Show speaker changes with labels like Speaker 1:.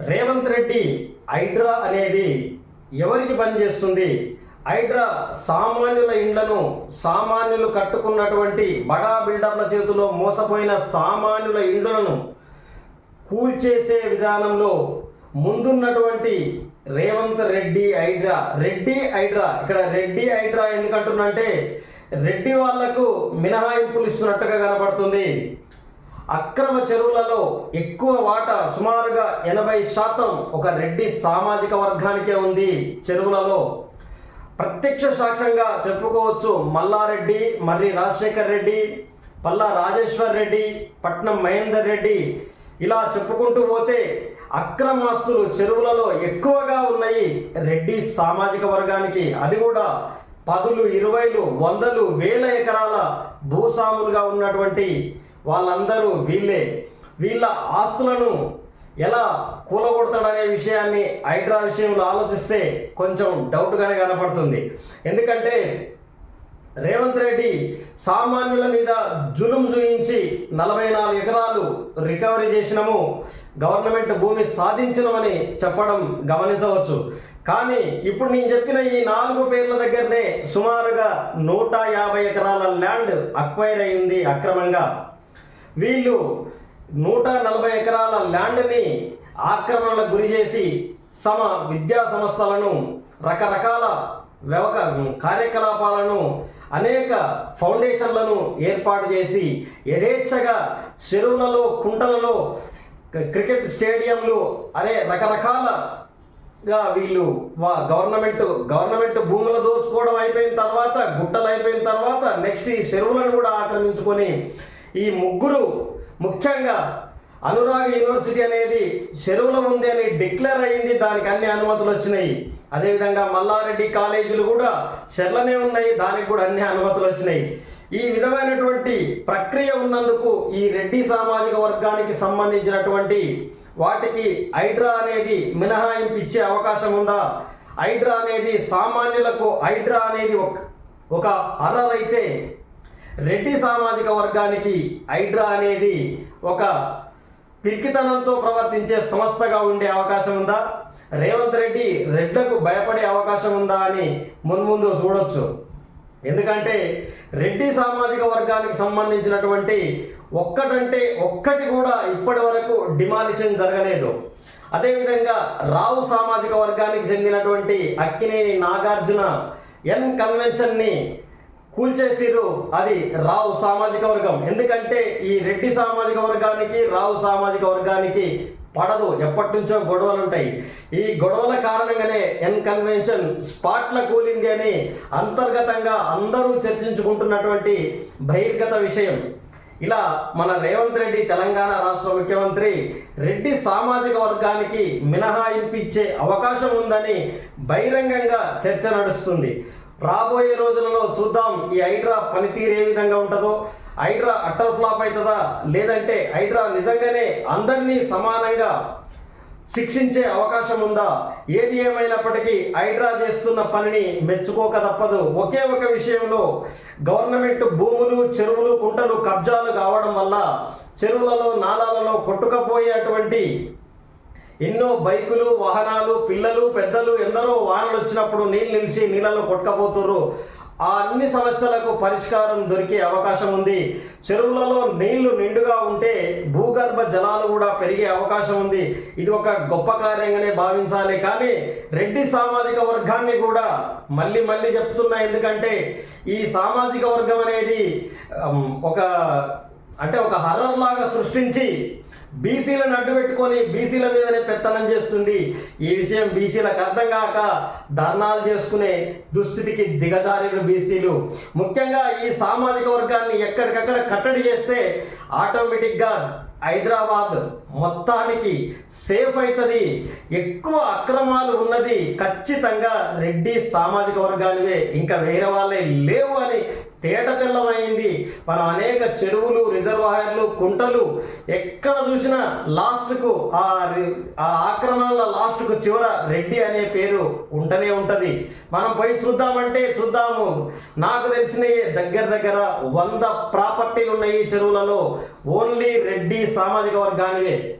Speaker 1: రేవంత్ రెడ్డి హైడ్రా అనేది ఎవరికి పనిచేస్తుంది? హైడ్రా సామాన్యుల ఇండ్లను సామాన్యులు కట్టుకున్నటువంటి బడా బిల్డర్ల చేతిలో మోసపోయిన సామాన్యుల ఇండ్లను కూల్చేసే విధానంలో ముందున్నటువంటి రేవంత్ రెడ్డి హైడ్రా. రెడ్డి హైడ్రా. ఇక్కడ రెడ్డి హైడ్రా ఎందుకంటున్నంటే రెడ్డి వాళ్ళకు మినహాయింపులు ఇస్తున్నట్టుగా కనబడుతుంది అక్రమ చెరువులలో ఎక్కువ వాటా సుమారుగా ఎనభై శాతం ఒక రెడ్డి సామాజిక వర్గానికే ఉంది చెరువులలో. ప్రత్యక్ష సాక్ష్యంగా చెప్పుకోవచ్చు మల్లారెడ్డి మర్రి రాజశేఖర్ రెడ్డి పల్లా రాజేశ్వర్ రెడ్డి పట్నం మహేందర్ రెడ్డి. ఇలా చెప్పుకుంటూ పోతే అక్రమాస్తులు చెరువులలో ఎక్కువగా ఉన్నాయి రెడ్డి సామాజిక వర్గానికి. అది కూడా పదులు ఇరవైలు వందలు వేల ఎకరాల భూస్వాములుగా ఉన్నటువంటి వాళ్ళందరూ వీళ్ళే. వీళ్ళ ఆస్తులను ఎలా కూలగొడతాడనే విషయాన్ని హైడ్రా విషయంలో ఆలోచిస్తే కొంచెం డౌట్గానే కనపడుతుంది. ఎందుకంటే రేవంత్ రెడ్డి సామాన్యుల మీద జులుం చూయించి నలభై నాలుగు ఎకరాలు రికవరీ చేసినాము గవర్నమెంట్ భూమి సాధించినమని చెప్పడం గమనించవచ్చు. కానీ ఇప్పుడు నేను చెప్పిన ఈ నాలుగు పేర్ల దగ్గరనే సుమారుగా నూట యాభై ఎకరాల ల్యాండ్ అక్వైర్ అయింది అక్రమంగా. వీళ్ళు నూట నలభై ఎకరాల ల్యాండ్ని ఆక్రమణలకు గురి చేసి సమ విద్యా సంస్థలను రకరకాల వ్యవక కార్యకలాపాలను అనేక ఫౌండేషన్లను ఏర్పాటు చేసి యథేచ్ఛగా చెరువులలో కుంటలలో క- క్రికెట్ స్టేడియంలు అనే రకరకాలగా వీళ్ళు వా గవర్నమెంట్ గవర్నమెంట్ భూములు దోచుకోవడం అయిపోయిన తర్వాత గుట్టలు అయిపోయిన తర్వాత నెక్స్ట్ ఈ చెరువులను కూడా ఆక్రమించుకొని ఈ ముగ్గురు ముఖ్యంగా అనురాగ్ యూనివర్సిటీ అనేది చెరువుల ఉంది అని డిక్లేర్ అయింది. దానికి అన్ని అనుమతులు వచ్చినాయి. అదేవిధంగా మల్లారెడ్డి కాలేజీలు కూడా చెర్లనే ఉన్నాయి. దానికి కూడా అన్ని అనుమతులు వచ్చినాయి. ఈ విధమైనటువంటి ప్రక్రియ ఉన్నందుకు ఈ రెడ్డి సామాజిక వర్గానికి సంబంధించినటువంటి వాటికి హైడ్రా అనేది మినహాయింపు ఇచ్చే అవకాశం ఉందా? హైడ్రా అనేది సామాన్యులకు హైడ్రా అనేది ఒక ఒక హర్రర్ అయితే రెడ్డి సామాజిక వర్గానికి హైడ్రా అనేది ఒక పిరికితనంతో ప్రవర్తించే సంస్థగా ఉండే అవకాశం ఉందా? రేవంత్ రెడ్డి రెడ్లకు భయపడే అవకాశం ఉందా అని మున్ముందు చూడొచ్చు. ఎందుకంటే రెడ్డి సామాజిక వర్గానికి సంబంధించినటువంటి ఒక్కటంటే ఒక్కటి కూడా ఇప్పటి వరకు డిమాలిషన్ జరగలేదు. అదేవిధంగా రావు సామాజిక వర్గానికి చెందినటువంటి అక్కినేని నాగార్జున ఎన్ కన్వెన్షన్ని కూల్చేసిరు అది రావు సామాజిక వర్గం. ఎందుకంటే ఈ రెడ్డి సామాజిక వర్గానికి రావు సామాజిక వర్గానికి పడదు. ఎప్పటి నుంచో గొడవలు ఉంటాయి. ఈ గొడవల కారణంగానే ఎన్ కన్వెన్షన్ స్పాట్ల కూలింది అని అంతర్గతంగా అందరూ చర్చించుకుంటున్నటువంటి బహిర్గత విషయం. ఇలా మన రేవంత్ రెడ్డి తెలంగాణ రాష్ట్ర ముఖ్యమంత్రి రెడ్డి సామాజిక వర్గానికి మినహాయింపు ఇచ్చే అవకాశం ఉందని బహిరంగంగా చర్చ నడుస్తుంది. రాబోయే రోజులలో చూద్దాం ఈ హైడ్రా పనితీరు ఏ విధంగా ఉంటుందో. హైడ్రా అట్టర్ ఫ్లాప్ అవుతుందా లేదంటే హైడ్రా నిజంగానే అందరినీ సమానంగా శిక్షించే అవకాశం ఉందా? ఏది ఏమైనప్పటికీ హైడ్రా చేస్తున్న పనిని మెచ్చుకోక తప్పదు. ఒకే ఒక విషయంలో గవర్నమెంట్ భూములు చెరువులు కుంటలు కబ్జాలు కావడం వల్ల చెరువులలో నాలాలలో కొట్టుకపోయేటువంటి ఎన్నో బైకులు వాహనాలు పిల్లలు పెద్దలు ఎందరో వానలు వచ్చినప్పుడు నీళ్ళు నిలిచి నీళ్ళలో కొట్టుకపోతుర్రు. ఆ అన్ని సమస్యలకు పరిష్కారం దొరికే అవకాశం ఉంది. చెరువులలో నీళ్ళు నిండుగా ఉంటే భూగర్భ జలాలు కూడా పెరిగే అవకాశం ఉంది. ఇది ఒక గొప్ప కార్యంగానే భావించాలి. కానీ రెడ్డి సామాజిక వర్గాన్ని కూడా మళ్ళీ మళ్ళీ చెప్తున్నా ఎందుకంటే ఈ సామాజిక వర్గం అనేది ఒక అంటే ఒక హర్రర్ లాగా సృష్టించి బీసీలను అడ్డు పెట్టుకొని బీసీల మీదనే పెత్తనం చేస్తుంది. ఈ విషయం బీసీలకు అర్థం కాక ధర్నాలు చేసుకునే దుస్థితికి దిగజారిన బీసీలు. ముఖ్యంగా ఈ సామాజిక వర్గాన్ని ఎక్కడికక్కడ కట్టడి చేస్తే ఆటోమేటిక్గా హైదరాబాద్ మొత్తానికి సేఫ్ అవుతుంది ఎక్కువ అక్రమాలు ఉన్నది ఖచ్చితంగా రెడ్డి సామాజిక వర్గానివే. ఇంకా వేరే వాళ్ళే లేవు అని తేట తెల్లమైంది. మనం అనేక చెరువులు రిజర్వాయర్లు కుంటలు ఎక్కడ చూసినా లాస్ట్కు ఆ రి- ఆ ఆక్రమణల లాస్ట్కు చివర రెడ్డి అనే పేరు ఉంటనే ఉంటుంది. మనం పోయి చూద్దామంటే చూద్దాము. నాకు తెలిసిన దగ్గర దగ్గర వంద ప్రాపర్టీలు ఉన్నాయి ఈ చెరువులలో. ఓన్లీ రెడ్డి సామాజిక వర్గానివే.